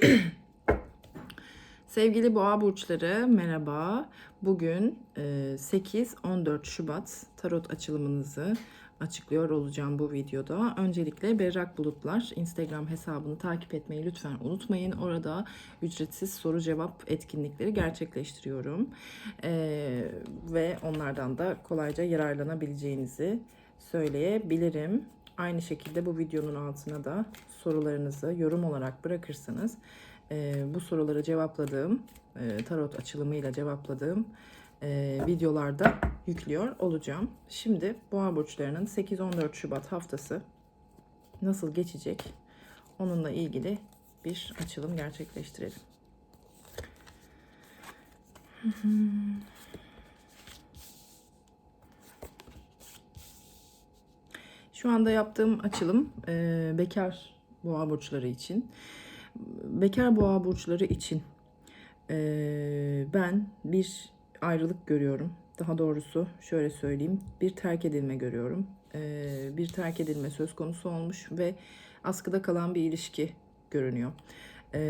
Sevgili boğa burçları merhaba. Bugün e, 8-14 Şubat tarot açılımınızı açıklıyor olacağım bu videoda. Öncelikle Berrak Bulutlar Instagram hesabını takip etmeyi lütfen unutmayın. Orada ücretsiz soru cevap etkinlikleri gerçekleştiriyorum. E, ve onlardan da kolayca yararlanabileceğinizi söyleyebilirim. Aynı şekilde bu videonun altına da sorularınızı yorum olarak bırakırsanız e, bu soruları cevapladığım, e, tarot açılımıyla cevapladığım e, videolarda yüklüyor olacağım. Şimdi boğa burçlarının 8-14 Şubat haftası nasıl geçecek onunla ilgili bir açılım gerçekleştirelim. Şu anda yaptığım açılım e, bekar boğa burçları için. Bekar boğa burçları için e, ben bir ayrılık görüyorum. Daha doğrusu şöyle söyleyeyim bir terk edilme görüyorum. E, bir terk edilme söz konusu olmuş ve askıda kalan bir ilişki görünüyor. E,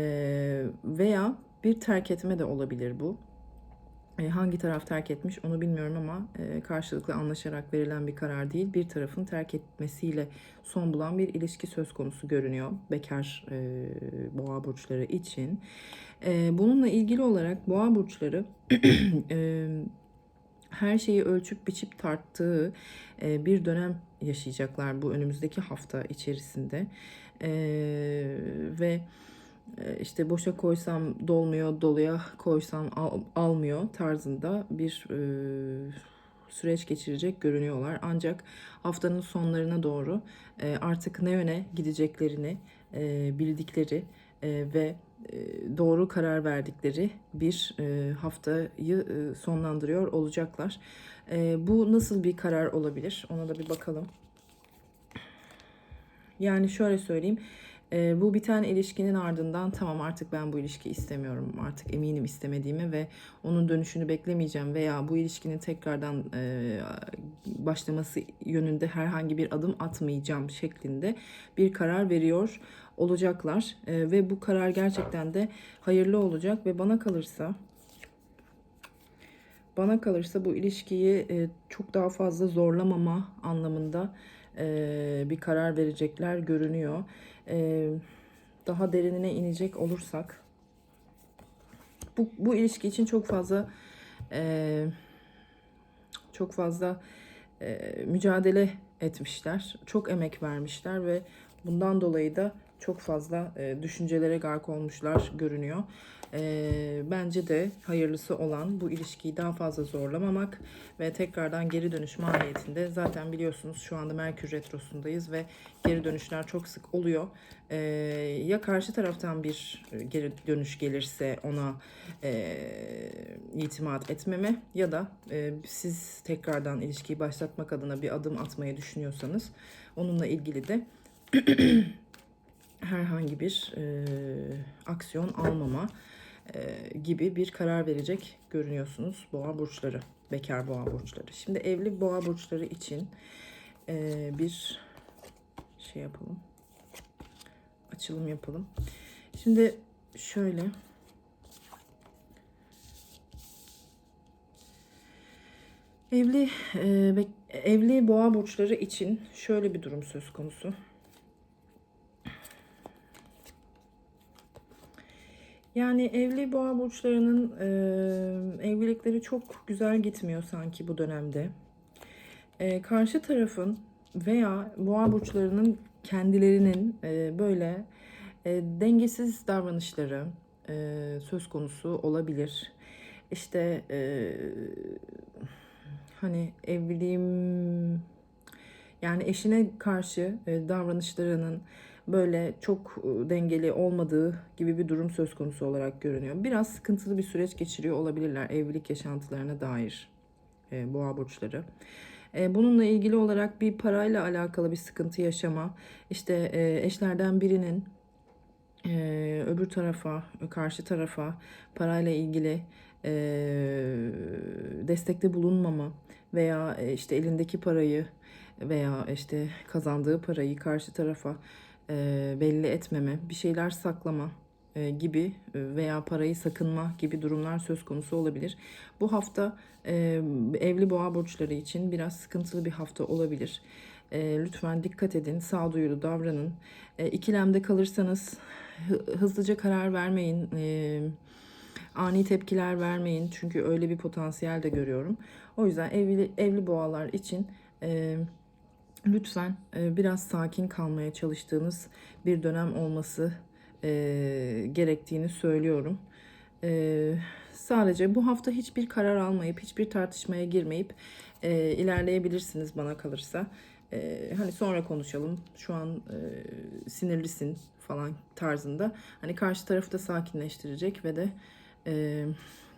veya bir terk etme de olabilir bu. E, hangi taraf terk etmiş onu bilmiyorum ama e, karşılıklı anlaşarak verilen bir karar değil. Bir tarafın terk etmesiyle son bulan bir ilişki söz konusu görünüyor bekar e, boğa burçları için. Bununla ilgili olarak boğa burçları her şeyi ölçüp biçip tarttığı bir dönem yaşayacaklar bu önümüzdeki hafta içerisinde. Ve işte boşa koysam dolmuyor, doluya koysam al, almıyor tarzında bir e, süreç geçirecek görünüyorlar. Ancak haftanın sonlarına doğru e, artık ne yöne gideceklerini e, bildikleri e, ve e, doğru karar verdikleri bir e, haftayı e, sonlandırıyor olacaklar. E, bu nasıl bir karar olabilir? Ona da bir bakalım. Yani şöyle söyleyeyim. E, bu biten ilişkinin ardından tamam artık ben bu ilişkiyi istemiyorum. Artık eminim istemediğimi ve onun dönüşünü beklemeyeceğim veya bu ilişkinin tekrardan e, başlaması yönünde herhangi bir adım atmayacağım şeklinde bir karar veriyor olacaklar. E, ve bu karar gerçekten de hayırlı olacak ve bana kalırsa bana kalırsa bu ilişkiyi e, çok daha fazla zorlamama anlamında e, bir karar verecekler görünüyor. E, daha derinine inecek olursak bu, bu ilişki için çok fazla e, çok fazla e, mücadele etmişler. Çok emek vermişler ve bundan dolayı da çok fazla e, düşüncelere gark olmuşlar görünüyor. E, bence de hayırlısı olan bu ilişkiyi daha fazla zorlamamak ve tekrardan geri dönüş mahiyetinde zaten biliyorsunuz şu anda Merkür Retrosu'ndayız ve geri dönüşler çok sık oluyor. E, ya karşı taraftan bir geri dönüş gelirse ona e, itimat etmeme ya da e, siz tekrardan ilişkiyi başlatmak adına bir adım atmayı düşünüyorsanız onunla ilgili de herhangi bir e, aksiyon almama e, gibi bir karar verecek görünüyorsunuz boğa burçları, bekar boğa burçları. Şimdi evli boğa burçları için e, bir şey yapalım, açılım yapalım. Şimdi şöyle evli e, evli boğa burçları için şöyle bir durum söz konusu. Yani evli boğa burçlarının e, evlilikleri çok güzel gitmiyor sanki bu dönemde. E, karşı tarafın veya boğa burçlarının kendilerinin e, böyle e, dengesiz davranışları e, söz konusu olabilir. İşte e, hani evliliğim yani eşine karşı e, davranışlarının böyle çok e, dengeli olmadığı gibi bir durum söz konusu olarak görünüyor. Biraz sıkıntılı bir süreç geçiriyor olabilirler evlilik yaşantılarına dair e, boğa burçları. E, bununla ilgili olarak bir parayla alakalı bir sıkıntı yaşama, işte e, eşlerden birinin e, öbür tarafa, karşı tarafa parayla ilgili e, destekte bulunmama veya işte elindeki parayı veya işte kazandığı parayı karşı tarafa e, belli etmeme, bir şeyler saklama e, gibi e, veya parayı sakınma gibi durumlar söz konusu olabilir. Bu hafta e, evli boğa burçları için biraz sıkıntılı bir hafta olabilir. E, lütfen dikkat edin, sağduyulu davranın. E, ikilemde kalırsanız hı- hızlıca karar vermeyin. E, ani tepkiler vermeyin çünkü öyle bir potansiyel de görüyorum. O yüzden evli evli boğalar için e, lütfen e, biraz sakin kalmaya çalıştığınız bir dönem olması e, gerektiğini söylüyorum. E, sadece bu hafta hiçbir karar almayıp hiçbir tartışmaya girmeyip ilerleyebilirsiniz bana kalırsa. E, hani sonra konuşalım. Şu an e, sinirlisin falan tarzında. Hani karşı tarafı da sakinleştirecek ve de e,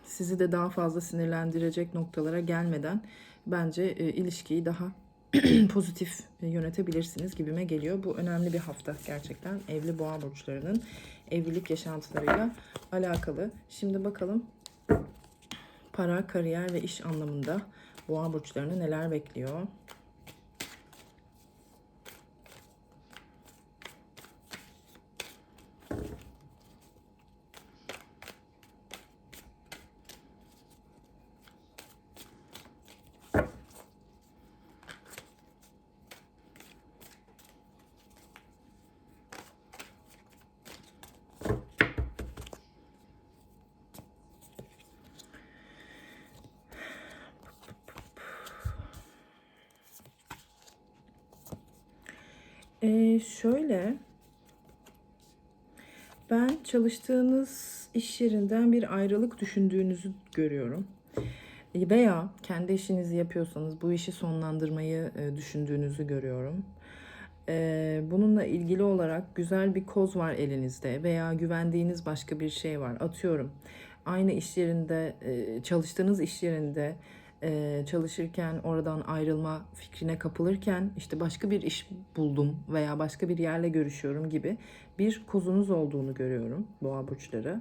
sizi de daha fazla sinirlendirecek noktalara gelmeden bence e, ilişkiyi daha pozitif yönetebilirsiniz gibime geliyor. Bu önemli bir hafta gerçekten evli boğa burçlarının evlilik yaşantılarıyla alakalı. Şimdi bakalım para, kariyer ve iş anlamında boğa burçlarını neler bekliyor? Ee, şöyle ben çalıştığınız iş yerinden bir ayrılık düşündüğünüzü görüyorum. Veya kendi işinizi yapıyorsanız bu işi sonlandırmayı e, düşündüğünüzü görüyorum. Ee, bununla ilgili olarak güzel bir koz var elinizde veya güvendiğiniz başka bir şey var. Atıyorum aynı iş yerinde e, çalıştığınız iş yerinde e, çalışırken oradan ayrılma fikrine kapılırken işte başka bir iş buldum veya başka bir yerle görüşüyorum gibi bir kozunuz olduğunu görüyorum boğa burçları.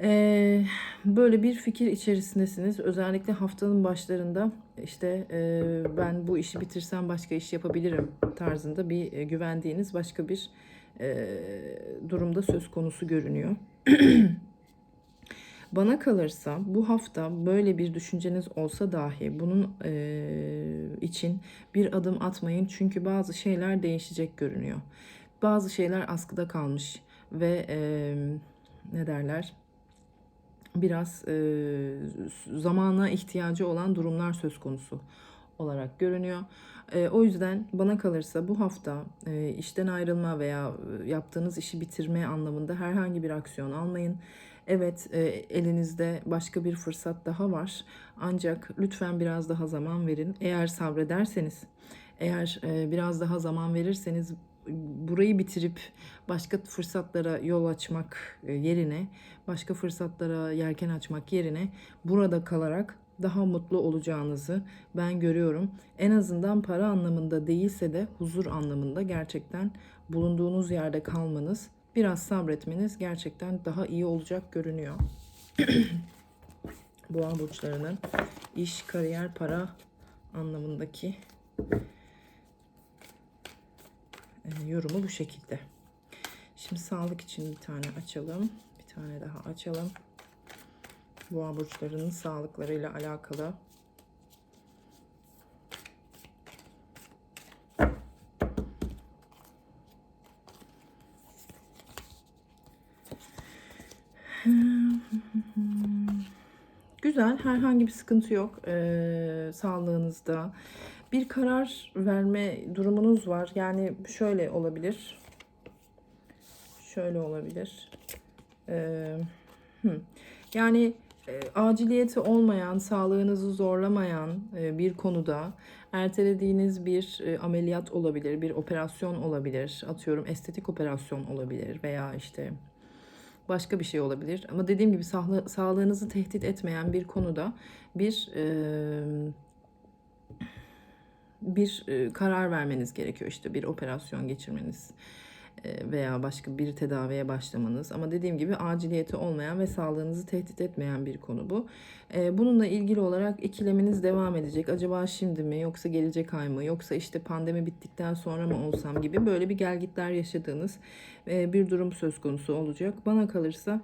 Ee, böyle bir fikir içerisindesiniz. Özellikle haftanın başlarında işte e, ben bu işi bitirsem başka iş yapabilirim tarzında bir e, güvendiğiniz başka bir e, durumda söz konusu görünüyor. Bana kalırsa bu hafta böyle bir düşünceniz olsa dahi bunun e, için bir adım atmayın. Çünkü bazı şeyler değişecek görünüyor. Bazı şeyler askıda kalmış ve e, ne derler? biraz e, zamana ihtiyacı olan durumlar söz konusu olarak görünüyor. E, o yüzden bana kalırsa bu hafta e, işten ayrılma veya yaptığınız işi bitirme anlamında herhangi bir aksiyon almayın. Evet e, elinizde başka bir fırsat daha var ancak lütfen biraz daha zaman verin. Eğer sabrederseniz, eğer e, biraz daha zaman verirseniz burayı bitirip başka fırsatlara yol açmak e, yerine, başka fırsatlara yelken açmak yerine burada kalarak daha mutlu olacağınızı ben görüyorum. En azından para anlamında değilse de huzur anlamında gerçekten bulunduğunuz yerde kalmanız, biraz sabretmeniz gerçekten daha iyi olacak görünüyor. Boğa burçlarının iş, kariyer, para anlamındaki e, yorumu bu şekilde. Şimdi sağlık için bir tane açalım. Bir tane daha açalım. Boğa burçlarının sağlıklarıyla alakalı. Güzel, herhangi bir sıkıntı yok ee, sağlığınızda. Bir karar verme durumunuz var. Yani şöyle olabilir. Şöyle olabilir. Hı. Yani e, aciliyeti olmayan, sağlığınızı zorlamayan e, bir konuda ertelediğiniz bir e, ameliyat olabilir, bir operasyon olabilir. Atıyorum estetik operasyon olabilir veya işte başka bir şey olabilir. Ama dediğim gibi sağlığı, sağlığınızı tehdit etmeyen bir konuda bir e, bir e, karar vermeniz gerekiyor işte bir operasyon geçirmeniz. E, veya başka bir tedaviye başlamanız ama dediğim gibi aciliyeti olmayan ve sağlığınızı tehdit etmeyen bir konu bu. E, Bununla ilgili olarak ikileminiz devam edecek. Acaba şimdi mi yoksa gelecek ay mı yoksa işte pandemi bittikten sonra mı olsam gibi böyle bir gelgitler yaşadığınız e, bir durum söz konusu olacak. Bana kalırsa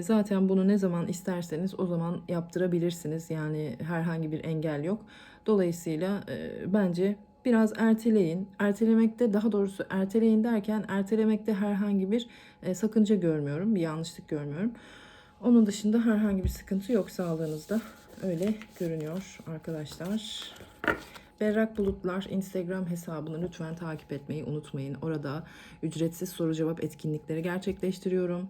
zaten bunu ne zaman isterseniz o zaman yaptırabilirsiniz. Yani herhangi bir engel yok. Dolayısıyla bence biraz erteleyin. Ertelemekte daha doğrusu erteleyin derken ertelemekte herhangi bir e, sakınca görmüyorum. Bir yanlışlık görmüyorum. Onun dışında herhangi bir sıkıntı yok sağlığınızda. Öyle görünüyor arkadaşlar. Berrak Bulutlar Instagram hesabını lütfen takip etmeyi unutmayın. Orada ücretsiz soru cevap etkinlikleri gerçekleştiriyorum.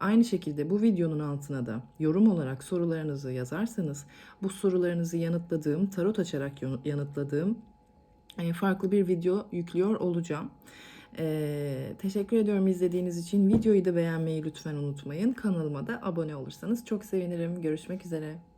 Aynı şekilde bu videonun altına da yorum olarak sorularınızı yazarsanız bu sorularınızı yanıtladığım, tarot açarak yan- yanıtladığım farklı bir video yüklüyor olacağım. E, teşekkür ediyorum izlediğiniz için. Videoyu da beğenmeyi lütfen unutmayın. Kanalıma da abone olursanız çok sevinirim. Görüşmek üzere.